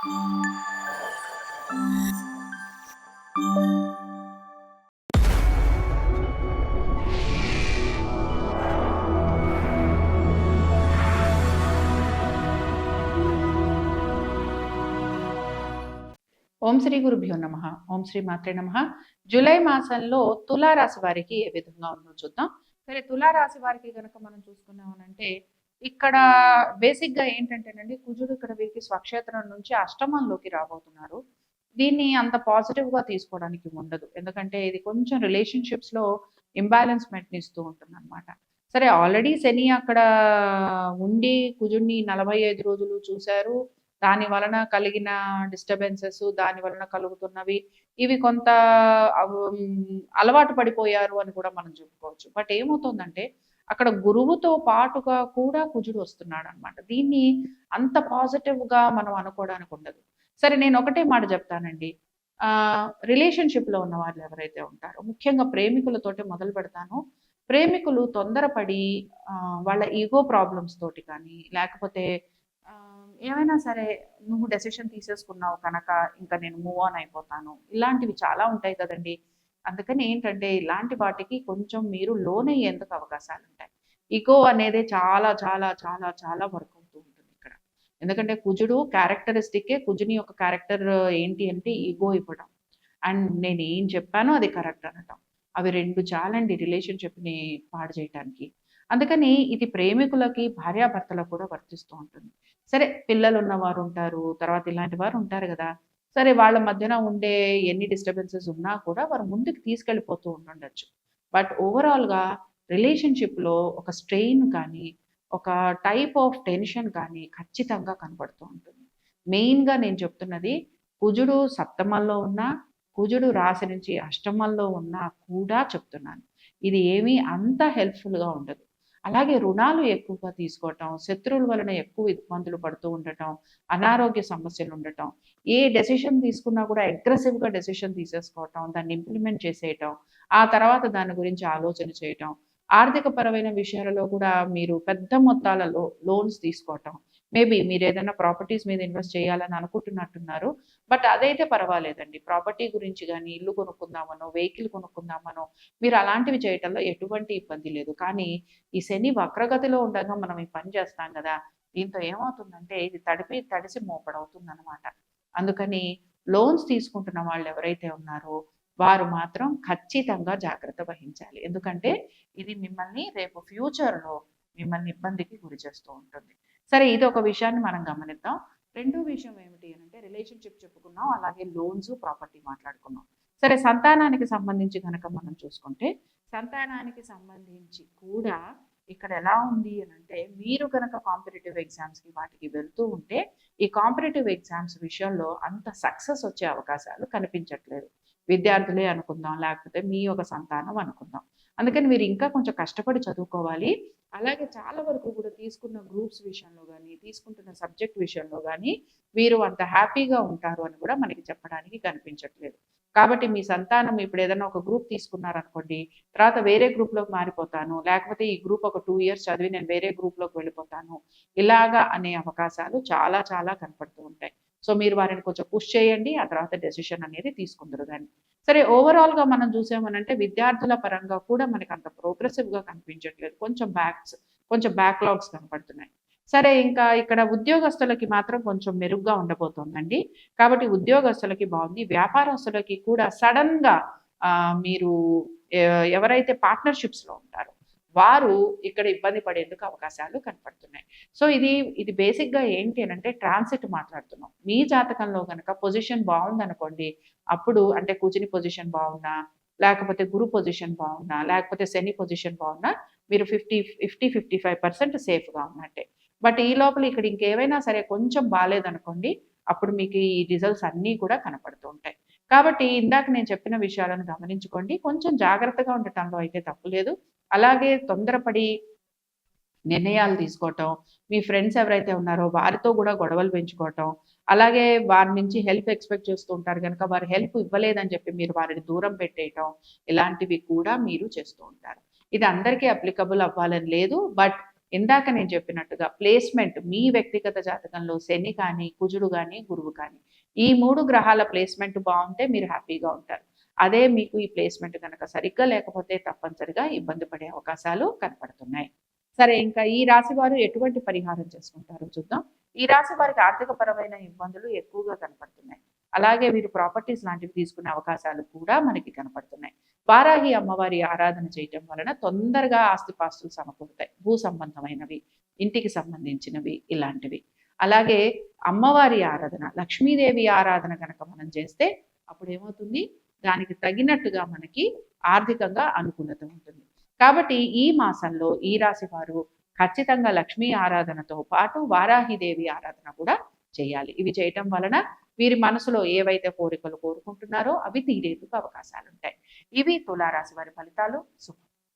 ఓం శ్రీ గురుభ్యో నమ. ఓం శ్రీ మాత్రే నమ. జూలై మాసంలో తులారాశి వారికి ఏ విధంగా ఉందో చూద్దాం. సరే తులారాశి వారికి కనుక మనం చూసుకున్నామనంటే ఇక్కడ బేసిక్గా ఏంటంటేనండి కుజుడు ఇక్కడ వీరికి స్వక్షేత్రం నుంచి అష్టమంలోకి రాబోతున్నారు. దీన్ని అంత పాజిటివ్గా తీసుకోవడానికి ఉండదు. ఎందుకంటే ఇది కొంచెం రిలేషన్షిప్స్లో ఇంబ్యాలెన్స్మెంట్ ఇస్తూ ఉంటుంది అనమాట సరే ఆల్రెడీ శని అక్కడ ఉండి కుజుడిని నలభై ఐదు రోజులు చూశారు. దాని వలన కలిగిన డిస్టర్బెన్సెస్ దాని వలన కలుగుతున్నవి ఇవి కొంత అలవాటు పడిపోయారు అని కూడా మనం చెప్పుకోవచ్చు. బట్ ఏమవుతుందంటే అక్కడ గురువుతో పాటుగా కూడా కుజుడు వస్తున్నాడు అనమాట దీన్ని అంత పాజిటివ్గా మనం అనుకోవడానికి ఉండదు. సరే నేను ఒకటే మాట చెప్తానండి. రిలేషన్షిప్లో ఉన్న వాళ్ళు ఎవరైతే ఉంటారో ముఖ్యంగా ప్రేమికులతోటి మొదలు పెడతాను. ప్రేమికులు తొందరపడి వాళ్ళ ఈగో ప్రాబ్లమ్స్ తోటి కానీ లేకపోతే ఏమైనా సరే నువ్వు డెసిషన్ తీసేసుకున్నావు కనుక ఇంకా నేను మూవ్ ఆన్ అయిపోతాను. ఇలాంటివి చాలా ఉంటాయి కదండి. అందుకని ఏంటంటే ఇలాంటి వాటికి కొంచెం మీరు లోన్ అయ్యేందుకు అవకాశాలు ఉంటాయి ఈగో అనేది చాలా చాలా చాలా చాలా వర్క్ అవుతూ ఉంటుంది ఇక్కడ. ఎందుకంటే కుజుడు క్యారెక్టరిస్టిక్కే కుజుని యొక్క క్యారెక్టర్ ఏంటి అంటే ఈగో ఇవ్వడం. అండ్ నేను ఏం చెప్పానో అది కరెక్ట్ అనటం. అవి రెండు చాలండి రిలేషన్షిప్ని పాడు చేయడానికి అందుకని ఇది ప్రేమికులకి భార్యాభర్తలకు కూడా వర్తిస్తూ ఉంటుంది. సరే పిల్లలు ఉన్నవారు ఉంటారు తర్వాత ఇలాంటి వారు ఉంటారు కదా. సరే వాళ్ళ మధ్యన ఉండే ఎన్ని డిస్టర్బెన్సెస్ ఉన్నా కూడా వారు ముందుకు తీసుకెళ్ళిపోతూ ఉంటుండొచ్చు బట్ ఓవరాల్గా రిలేషన్షిప్లో ఒక స్ట్రెయిన్ కానీ ఒక టైప్ ఆఫ్ టెన్షన్ కానీ ఖచ్చితంగా కనబడుతూ ఉంటుంది. మెయిన్గా నేను చెప్తున్నది కుజుడు సప్తమంలో ఉన్న కుజుడు రాశి నుంచి అష్టమంలో ఉన్నా కూడా చెప్తున్నాను. ఇది ఏమీ అంత హెల్ప్ఫుల్గా ఉండదు. అలాగే రుణాలు ఎక్కువగా తీసుకోవటం శత్రువుల వలన ఎక్కువ ఇబ్బందులు పడుతూ ఉండటం అనారోగ్య సమస్యలు ఉండటం ఏ డెసిషన్ తీసుకున్నా కూడా అగ్రెసివ్గా డెసిషన్ తీసేసుకోవటం దాన్ని ఇంప్లిమెంట్ చేసేయటం ఆ తర్వాత దాని గురించి ఆలోచన చేయటం ఆర్థిక పరమైన విషయాలలో కూడా మీరు పెద్ద మొత్తాలలో లోన్స్ తీసుకోవటం. మేబీ మీరు ఏదైనా ప్రాపర్టీస్ మీద ఇన్వెస్ట్ చేయాలని అనుకుంటున్నట్టున్నారు. బట్ అదైతే పర్వాలేదండి. ప్రాపర్టీ గురించి కానీ ఇల్లు కొనుక్కుందామనో వెహికల్ కొనుక్కుందామనో మీరు అలాంటివి చేయటంలో ఎటువంటి ఇబ్బంది లేదు. కానీ ఈ శని వక్రగతిలో ఉండగా మనం ఈ పని చేస్తాం కదా దీంతో ఏమవుతుందంటే ఇది తడిపి తడిసి మోపడవుతుంది అనమాట అందుకని లోన్స్ తీసుకుంటున్న వాళ్ళు ఎవరైతే ఉన్నారో వారు మాత్రం ఖచ్చితంగా జాగ్రత్త వహించాలి. ఎందుకంటే ఇది మిమ్మల్ని రేపు ఫ్యూచర్లో మిమ్మల్ని ఇబ్బందికి గురి చేస్తూ ఉంటుంది. సరే ఇది ఒక విషయాన్ని మనం గమనిద్దాం. రెండో విషయం ఏమిటి అని అంటే రిలేషన్షిప్ చెప్పుకున్నాం అలాగే లోన్స్ ప్రాపర్టీ మాట్లాడుకున్నాం. సరే సంతానానికి సంబంధించి కనుక మనం చూసుకుంటే సంతానానికి సంబంధించి కూడా ఇక్కడ ఎలా ఉంది అని అంటే మీరు కనుక కాంపిటేటివ్ ఎగ్జామ్స్కి వాటికి వెళ్తూ ఉంటే ఈ కాంపిటేటివ్ ఎగ్జామ్స్ విషయంలో అంత సక్సెస్ వచ్చే అవకాశాలు కనిపించట్లేదు. విద్యార్థులే అనుకుందాం లేకపోతే మీ ఒక సంతానం అనుకుందాం. అందుకని మీరు ఇంకా కొంచెం కష్టపడి చదువుకోవాలి. అలాగే చాలా వరకు కూడా తీసుకున్న గ్రూప్స్ విషయంలో కానీ తీసుకుంటున్న సబ్జెక్ట్ విషయంలో కానీ వీరు అంత హ్యాపీగా ఉంటారు అని కూడా మనకి చెప్పడానికి కనిపించట్లేదు. కాబట్టి మీ సంతానం ఇప్పుడు ఏదైనా ఒక గ్రూప్ తీసుకున్నారనుకోండి తర్వాత వేరే గ్రూప్లోకి మారిపోతాను లేకపోతే ఈ గ్రూప్ ఒక టూ ఇయర్స్ చదివి నేను వేరే గ్రూప్లోకి వెళ్ళిపోతాను ఇలాగా అనే అవకాశాలు చాలా చాలా కనపడుతూ ఉంటాయి. సో మీరు వారిని కొంచెం పుష్ చేయండి ఆ తర్వాత డెసిషన్ అనేది తీసుకుందరు కానీ సరే ఓవరాల్గా మనం చూసామనంటే విద్యార్థుల పరంగా కూడా మనకి అంత ప్రోగ్రెసివ్గా కనిపించట్లేదు. కొంచెం బ్యాక్స్ కొంచెం బ్యాక్లాగ్స్ కనపడుతున్నాయి. సరే ఇంకా ఇక్కడ ఉద్యోగస్తులకి మాత్రం కొంచెం మెరుగ్గా ఉండబోతోందండి. కాబట్టి ఉద్యోగస్తులకి బాగుంది. వ్యాపారస్తులకి కూడా సడన్గా మీరు ఎవరైతే పార్ట్నర్షిప్స్లో ఉంటారో వారు ఇక్కడ ఇబ్బంది పడేందుకు అవకాశాలు కనపడుతున్నాయి. సో ఇది ఇది బేసిక్గా ఏంటి అని అంటే ట్రాన్సిట్ మాట్లాడుతున్నాం. మీ జాతకంలో కనుక పొజిషన్ బాగుందనుకోండి అప్పుడు అంటే కూర్చుని పొజిషన్ బాగున్నా లేకపోతే గురు పొజిషన్ బాగున్నా లేకపోతే శని పొజిషన్ బాగున్నా మీరు fifty fifty fifty five percent సేఫ్గా ఉన్నట్టే. బట్ ఈ లోపల ఇక్కడ ఇంకేవైనా సరే కొంచెం బాగాలేదనుకోండి అప్పుడు మీకు ఈ రిజల్ట్స్ అన్నీ కూడా కనపడుతూ ఉంటాయి. కాబట్టి ఇందాక నేను చెప్పిన విషయాలను గమనించుకోండి. కొంచెం జాగ్రత్తగా ఉండటంలో అయితే తప్పులేదు. అలాగే తొందరపడి నిర్ణయాలు తీసుకోవటం మీ ఫ్రెండ్స్ ఎవరైతే ఉన్నారో వారితో కూడా గొడవలు పెంచుకోవటం అలాగే వారి నుంచి హెల్ప్ ఎక్స్పెక్ట్ చేస్తూ ఉంటారు కనుక వారు హెల్ప్ ఇవ్వలేదని చెప్పి మీరు వారిని దూరం పెట్టేయటం ఇలాంటివి కూడా మీరు చేస్తూ ఉంటారు. ఇది అందరికీ అప్లికబుల్ అవ్వాలని లేదు బట్ ఇందాక నేను చెప్పినట్టుగా ప్లేస్మెంట్ మీ వ్యక్తిగత జాతకంలో శని కానీ కుజుడు కానీ గురువు కానీ ఈ మూడు గ్రహాల ప్లేస్మెంట్ బాగుంటే మీరు హ్యాపీగా ఉంటారు. అదే మీకు ఈ ప్లేస్మెంట్ కనుక సరిగ్గా లేకపోతే తప్పనిసరిగా ఇబ్బంది పడే అవకాశాలు కనపడుతున్నాయి. సరే ఇంకా ఈ రాశి వారు ఎటువంటి పరిహారం చేసుకుంటారో చూద్దాం. ఈ రాశి వారికి ఆర్థిక పరమైన ఇబ్బందులు ఎక్కువగా కనపడుతున్నాయి. అలాగే వీరు ప్రాపర్టీస్ లాంటివి తీసుకునే అవకాశాలు కూడా మనకి కనపడుతున్నాయి. వారాహి అమ్మవారి ఆరాధన చేయటం వలన తొందరగా ఆస్తిపాస్తులు సమకూరుతాయి. భూ సంబంధమైనవి ఇంటికి సంబంధించినవి ఇలాంటివి. అలాగే అమ్మవారి ఆరాధన లక్ష్మీదేవి ఆరాధన కనుక మనం చేస్తే అప్పుడు ఏమవుతుంది దానికి తగినట్టుగా మనకి ఆర్థికంగా అనుకూలత ఉంటుంది. కాబట్టి ఈ మాసంలో ఈ రాశి వారు ఖచ్చితంగా లక్ష్మీ ఆరాధనతో పాటు వారాహిదేవి ఆరాధన కూడా చేయాలి. ఇవి చేయటం వలన వీరి మనసులో ఏవైతే కోరికలు కోరుకుంటున్నారో అవి తీరేందుకు అవకాశాలు ఉంటాయి ఇవి తులారాశి వారి ఫలితాలు. శుభం.